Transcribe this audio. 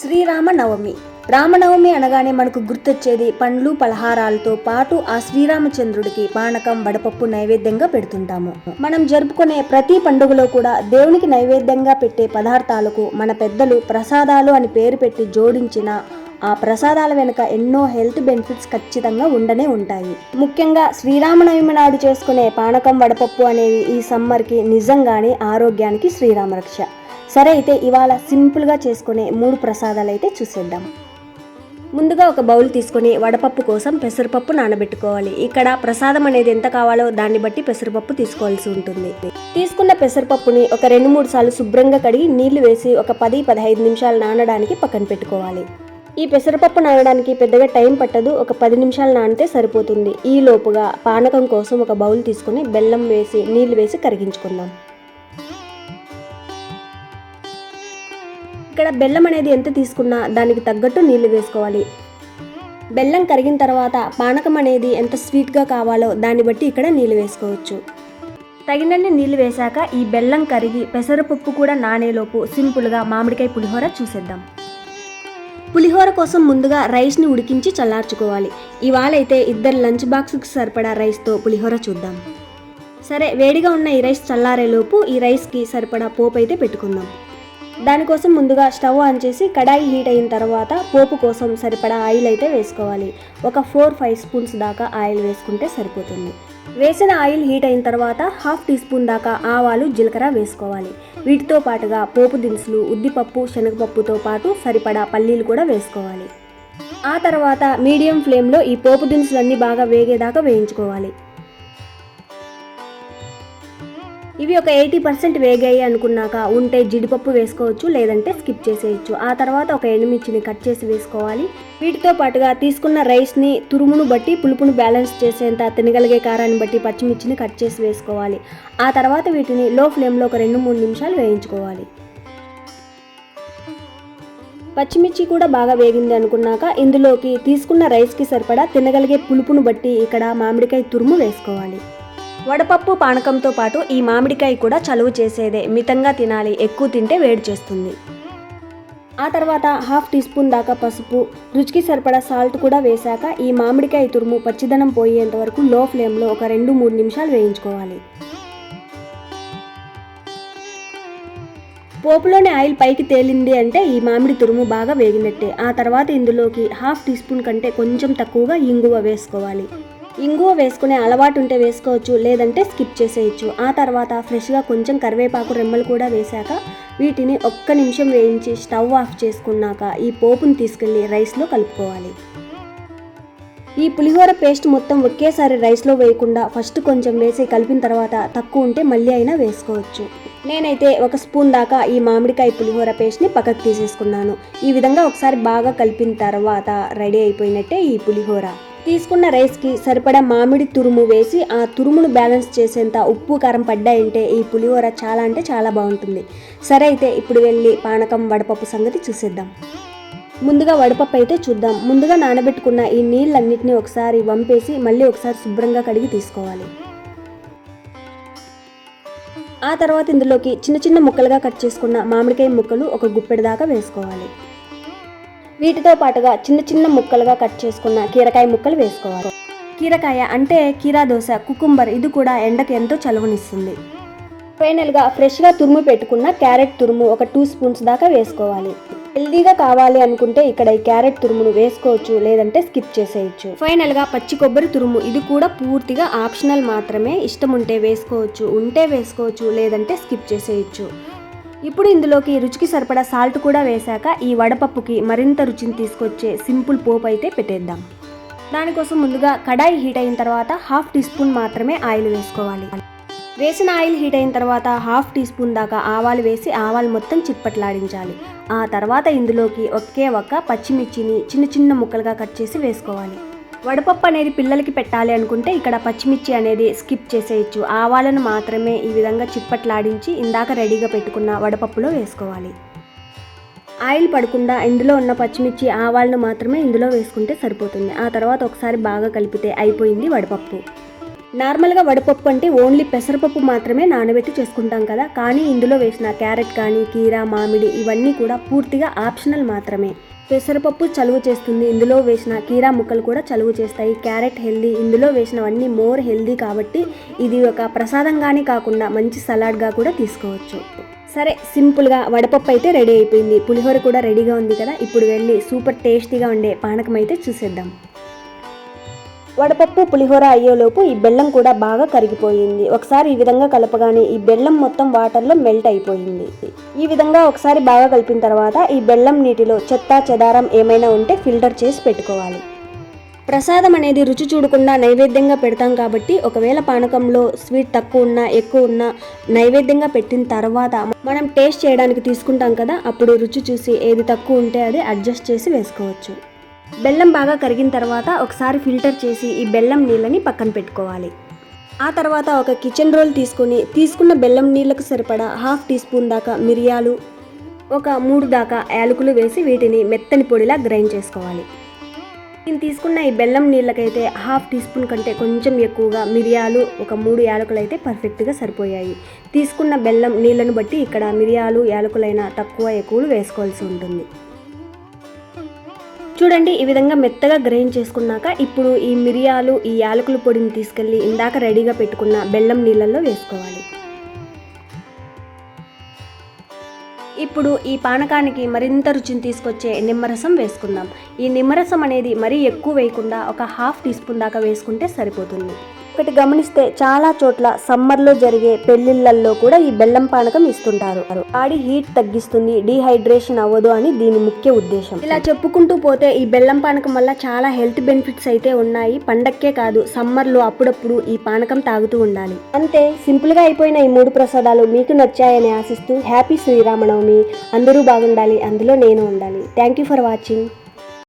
శ్రీరామనవమి. రామనవమి అనగానే మనకు గుర్తొచ్చేది పండ్లు పలహారాలతో పాటు ఆ శ్రీరామచంద్రుడికి పానకం వడపప్పు నైవేద్యంగా పెడుతుంటాము. మనం జరుపుకునే ప్రతి పండుగలో కూడా దేవునికి నైవేద్యంగా పెట్టే పదార్థాలకు మన పెద్దలు ప్రసాదాలు అని పేరు పెట్టి జోడించిన ఆ ప్రసాదాల వెనుక ఎన్నో హెల్త్ బెనిఫిట్స్ ఖచ్చితంగా ఉండనే ఉంటాయి. ముఖ్యంగా శ్రీరామనవమి నాడు చేసుకునే పానకం వడపప్పు అనేవి ఈ సమ్మర్కి నిజంగానే ఆరోగ్యానికి శ్రీరామరక్ష. సరే అయితే ఇవాళ సింపుల్గా చేసుకునే మూడు ప్రసాదాలు అయితే చూసేద్దాం. ముందుగా ఒక బౌల్ తీసుకొని వడపప్పు కోసం పెసరపప్పు నానబెట్టుకోవాలి. ఇక్కడ ప్రసాదం అనేది ఎంత కావాలో దాన్ని బట్టి పెసరపప్పు తీసుకోవాల్సి ఉంటుంది. తీసుకున్న పెసరపప్పుని ఒక రెండు మూడు సార్లు శుభ్రంగా కడిగి నీళ్ళు వేసి ఒక పది పదహైదు నిమిషాలు నానడానికి పక్కన పెట్టుకోవాలి. ఈ పెసరపప్పు నానడానికి పెద్దగా టైం పట్టదు. ఒక పది నిమిషాలు నానితే సరిపోతుంది. ఈ లోపుగా పానకం కోసం ఒక బౌల్ తీసుకొని బెల్లం వేసి నీళ్ళు వేసి కరిగించుకుందాం. ఇక్కడ బెల్లం అనేది ఎంత తీసుకున్నా దానికి తగ్గట్టు నీళ్ళు వేసుకోవాలి. బెల్లం కరిగిన తర్వాత పానకం అనేది ఎంత స్వీట్గా కావాలో దాన్ని బట్టి ఇక్కడ నీళ్ళు వేసుకోవచ్చు. తగినన్ని నీళ్ళు వేశాక ఈ బెల్లం కరిగి పెసరపప్పు కూడా నానేలోపు సింపుల్గా మామిడికాయ పులిహోర చూసేద్దాం. పులిహోర కోసం ముందుగా రైస్ని ఉడికించి చల్లార్చుకోవాలి. ఇవాళ అయితే ఇద్దరు లంచ్ బాక్స్కి సరిపడా రైస్తో పులిహోర చూద్దాం. సరే వేడిగా ఉన్న ఈ రైస్ చల్లారేలోపు ఈ రైస్కి సరిపడా పోపు అయితే పెట్టుకుందాం. దానికోసం ముందుగా స్టవ్ ఆన్ చేసి కడాయి హీట్ అయిన తర్వాత పోపు కోసం సరిపడా ఆయిల్ అయితే వేసుకోవాలి. ఒక ఫోర్ ఫైవ్ స్పూన్స్ దాకా ఆయిల్ వేసుకుంటే సరిపోతుంది. వేసిన ఆయిల్ హీట్ అయిన తర్వాత హాఫ్ టీ స్పూన్ దాకా ఆవాలు జీలకర్ర వేసుకోవాలి. వీటితో పాటుగా పోపు దినుసులు ఉద్దిపప్పు శనగపప్పుతో పాటు సరిపడా పల్లీలు కూడా వేసుకోవాలి. ఆ తర్వాత మీడియం ఫ్లేమ్లో ఈ పోపు దినుసులన్నీ బాగా వేగేదాకా వేయించుకోవాలి. ఇవి ఒక ఎయిటీ పర్సెంట్ వేగాయి అనుకున్నాక ఉంటే జీడిపప్పు వేసుకోవచ్చు లేదంటే స్కిప్ చేసేయచ్చు. ఆ తర్వాత ఒక ఎండుమిర్చిని కట్ చేసి వేసుకోవాలి. వీటితో పాటుగా తీసుకున్న రైస్ని తురుమును బట్టి పులుపును బ్యాలెన్స్ చేసేంత తినగలిగే కారాన్ని బట్టి పచ్చిమిర్చిని కట్ చేసి వేసుకోవాలి. ఆ తర్వాత వీటిని లో ఫ్లేమ్లో ఒక రెండు మూడు నిమిషాలు వేయించుకోవాలి. పచ్చిమిర్చి కూడా బాగా వేగింది అనుకున్నాక ఇందులోకి తీసుకున్న రైస్కి సరిపడా తినగలిగే పులుపును బట్టి ఇక్కడ మామిడికాయ తురుము వేసుకోవాలి. వడపప్పు పానకంతో పాటు ఈ మామిడికాయ కూడా చలువ చేసేదే. మితంగా తినాలి. ఎక్కువ తింటే వేడి చేస్తుంది. ఆ తర్వాత హాఫ్ టీ స్పూన్ దాకా పసుపు రుచికి సరిపడా సాల్ట్ కూడా వేశాక ఈ మామిడికాయ తురుము పచ్చిదనం పోయేంత వరకు లో ఫ్లేమ్లో ఒక రెండు మూడు నిమిషాలు వేయించుకోవాలి. పోపులోని ఆయిల్ పైకి తేలింది అంటే ఈ మామిడి తురుము బాగా వేగినట్టే. ఆ తర్వాత ఇందులోకి హాఫ్ టీ స్పూన్ కంటే కొంచెం తక్కువగా ఇంగువ వేసుకోవాలి. ఇంగువ వేసుకునే అలవాటు ఉంటే వేసుకోవచ్చు లేదంటే స్కిప్ చేసేయచ్చు. ఆ తర్వాత ఫ్రెష్గా కొంచెం కరివేపాకు రెమ్మలు కూడా వేశాక వీటిని ఒక్క నిమిషం వేయించి స్టవ్ ఆఫ్ చేసుకున్నాక ఈ పోపును తీసుకెళ్ళి రైస్లో కలుపుకోవాలి. ఈ పులిహోర పేస్ట్ మొత్తం ఒకేసారి రైస్లో వేయకుండా ఫస్ట్ కొంచెం వేసి కలిపిన తర్వాత తక్కువ ఉంటే మళ్ళీ అయినా వేసుకోవచ్చు. నేనైతే ఒక స్పూన్ దాకా ఈ మామిడికాయ పులిహోర పేస్ట్ని పక్కకు తీసేసుకున్నాను. ఈ విధంగా ఒకసారి బాగా కలిపిన తర్వాత రెడీ అయిపోయినట్టే ఈ పులిహోర. తీసుకున్న రైస్కి సరిపడా మామిడి తురుము వేసి ఆ తురుమును బ్యాలెన్స్ చేసేంత ఉప్పు కారం పడ్డాయంటే ఈ పులిహోర చాలా అంటే చాలా బాగుంటుంది. సరే అయితే ఇప్పుడు వెళ్ళి పానకం వడపప్పు సంగతి చూసేద్దాం. ముందుగా వడపప్పు అయితే చూద్దాం. ముందుగా నానబెట్టుకున్న ఈ నీళ్ళన్నింటినీ ఒకసారి వంపేసి మళ్ళీ ఒకసారి శుభ్రంగా కడిగి తీసుకోవాలి. ఆ తర్వాత ఇందులోకి చిన్న చిన్న ముక్కలుగా కట్ చేసుకున్న మామిడికాయ ముక్కలు ఒక గుప్పెడు దాకా వేసుకోవాలి. వీటితో పాటుగా చిన్న చిన్న ముక్కలుగా కట్ చేసుకున్న కీరకాయ ముక్కలు వేసుకోవాలి. కీరకాయ అంటే కీరా దోశ కుకుంబర్ ఇది కూడా ఎండకు ఎంతో చలువనిస్తుంది. ఫైనల్గా ఫ్రెష్గా తురుము పెట్టుకున్న క్యారెట్ తురుము ఒక టూ స్పూన్స్ దాకా వేసుకోవాలి. హెల్దీగా కావాలి అనుకుంటే ఇక్కడ ఈ క్యారెట్ తురుమును వేసుకోవచ్చు లేదంటే స్కిప్ చేసేయచ్చు. ఫైనల్గా పచ్చి కొబ్బరి తురుము ఇది కూడా పూర్తిగా ఆప్షనల్ మాత్రమే. ఇష్టం ఉంటే వేసుకోవచ్చు ఉంటే వేసుకోవచ్చు లేదంటే స్కిప్ చేసేయచ్చు. ఇప్పుడు ఇందులోకి రుచికి సరిపడా సాల్ట్ కూడా వేశాక ఈ వడపప్పుకి మరింత రుచిని తీసుకొచ్చే సింపుల్ పోపు అయితే పెట్టేద్దాం. దానికోసం ముందుగా కడాయి హీట్ అయిన తర్వాత హాఫ్ టీ స్పూన్ మాత్రమే ఆయిల్ వేసుకోవాలి. వేసిన ఆయిల్ హీట్ అయిన తర్వాత హాఫ్ టీ స్పూన్ దాకా ఆవాలు వేసి ఆవాలు మొత్తం చిట్పట్లాడించాలి. ఆ తర్వాత ఇందులోకి ఒకే ఒక్క పచ్చిమిర్చిని చిన్న చిన్న ముక్కలుగా కట్ చేసి వేసుకోవాలి. వడపప్పు అనేది పిల్లలకి పెట్టాలి అనుకుంటే ఇక్కడ పచ్చిమిర్చి అనేది స్కిప్ చేసేయచ్చు. ఆవాలను మాత్రమే ఈ విధంగా చిప్పట్లాడించి ఇందాక రెడీగా పెట్టుకున్న వడపప్పులో వేసుకోవాలి. ఆయిల్ పడకుండా ఇందులో ఉన్న పచ్చిమిర్చి ఆవాలను మాత్రమే ఇందులో వేసుకుంటే సరిపోతుంది. ఆ తర్వాత ఒకసారి బాగా కలిపితే అయిపోయింది వడపప్పు. నార్మల్గా వడపప్పు అంటే ఓన్లీ పెసరపప్పు మాత్రమే నానబెట్టి చేసుకుంటాం కదా. కానీ ఇందులో వేసిన క్యారెట్ కానీ కీరా మామిడి ఇవన్నీ కూడా పూర్తిగా ఆప్షనల్ మాత్రమే. పెసరపప్పు చలువ చేస్తుంది. ఇందులో వేసిన కీరా ముక్కలు కూడా చలువ చేస్తాయి. Carrot healthy. ఇందులో వేసినవన్నీ మోర్ హెల్దీ కాబట్టి ఇది ఒక ప్రసాదంగానే కాకుండా మంచి సలాడ్గా కూడా తీసుకోవచ్చు. సరే సింపుల్గా వడపప్పు అయితే రెడీ అయిపోయింది. పులిహోర కూడా రెడీగా ఉంది కదా? ఇప్పుడు వెళ్ళి సూపర్ టేస్టీగా ఉండే పానకం అయితే చూసేద్దాం. వడపప్పు పులిహోర అయ్యేలోపు ఈ బెల్లం కూడా బాగా కరిగిపోయింది. ఒకసారి ఈ విధంగా కలపగానే ఈ బెల్లం మొత్తం వాటర్లో మెల్ట్ అయిపోయింది. ఈ విధంగా ఒకసారి బాగా కలిపిన తర్వాత ఈ బెల్లం నీటిలో చెత్త చెదారం ఏమైనా ఉంటే ఫిల్టర్ చేసి పెట్టుకోవాలి. ప్రసాదం అనేది రుచి చూడకుండా నైవేద్యంగా పెడతాం కాబట్టి ఒకవేళ పానకంలో స్వీట్ తక్కువ ఉన్నా ఎక్కువ ఉన్నా నైవేద్యంగా పెట్టిన తర్వాత మనం టేస్ట్ చేయడానికి తీసుకుంటాం కదా అప్పుడు రుచి చూసి ఏది తక్కువ ఉంటే అది అడ్జస్ట్ చేసి వేసుకోవచ్చు. బెల్లం బాగా కరిగిన తర్వాత ఒకసారి ఫిల్టర్ చేసి ఈ బెల్లం నీళ్ళని పక్కన పెట్టుకోవాలి. ఆ తర్వాత ఒక కిచెన్ రోల్ తీసుకొని తీసుకున్న బెల్లం నీళ్ళకు సరిపడా హాఫ్ టీ స్పూన్ దాకా మిరియాలు ఒక మూడు దాకా యాలకులు వేసి వీటిని మెత్తని పొడిలా గ్రైండ్ చేసుకోవాలి. నేను తీసుకున్న ఈ బెల్లం నీళ్ళకైతే హాఫ్ టీ స్పూన్ కంటే కొంచెం ఎక్కువగా మిరియాలు ఒక మూడు యాలకులు అయితే పర్ఫెక్ట్గా సరిపోయాయి. తీసుకున్న బెల్లం నీళ్ళను బట్టి ఇక్కడ మిరియాలు యాలకులైన తక్కువ ఎక్కువలు వేసుకోవాల్సి ఉంటుంది. చూడండి ఈ విధంగా మెత్తగా గ్రైండ్ చేసుకున్నాక ఇప్పుడు ఈ మిరియాలు ఈ యాలకుల పొడిని తీసుకెళ్ళి ఇందాక రెడీగా పెట్టుకున్న బెల్లం నీళ్ళల్లో వేసుకోవాలి. ఇప్పుడు ఈ పానకానికి మరింత రుచిని తీసుకొచ్చే నిమ్మరసం వేసుకుందాం. ఈ నిమ్మరసం అనేది మరీ ఎక్కువ వేయకుండా ఒక హాఫ్ టీ స్పూన్ దాకా వేసుకుంటే సరిపోతుంది. ఒకటి గమనిస్తే చాలా చోట్ల సమ్మర్లో జరిగే పెళ్ళిళ్ళలో కూడా ఈ బెల్లం పానకం ఇస్తుంటారు. బాడీ హీట్ తగ్గిస్తుంది డీహైడ్రేషన్ అవ్వదు అని దీని ముఖ్య ఉద్దేశం. ఇలా చెప్పుకుంటూ పోతే ఈ బెల్లం పానకం వల్ల చాలా హెల్త్ బెనిఫిట్స్ అయితే ఉన్నాయి. పండక్కే కాదు సమ్మర్లో అప్పుడప్పుడు ఈ పానకం తాగుతూ ఉండాలి. అంతే సింపుల్గా అయిపోయిన ఈ మూడు ప్రసాదాలు మీకు నచ్చాయని ఆశిస్తూ హ్యాపీ శ్రీరామనవమి. అందరూ బాగుండాలి అందులో నేను ఉండాలి. Thank you for watching.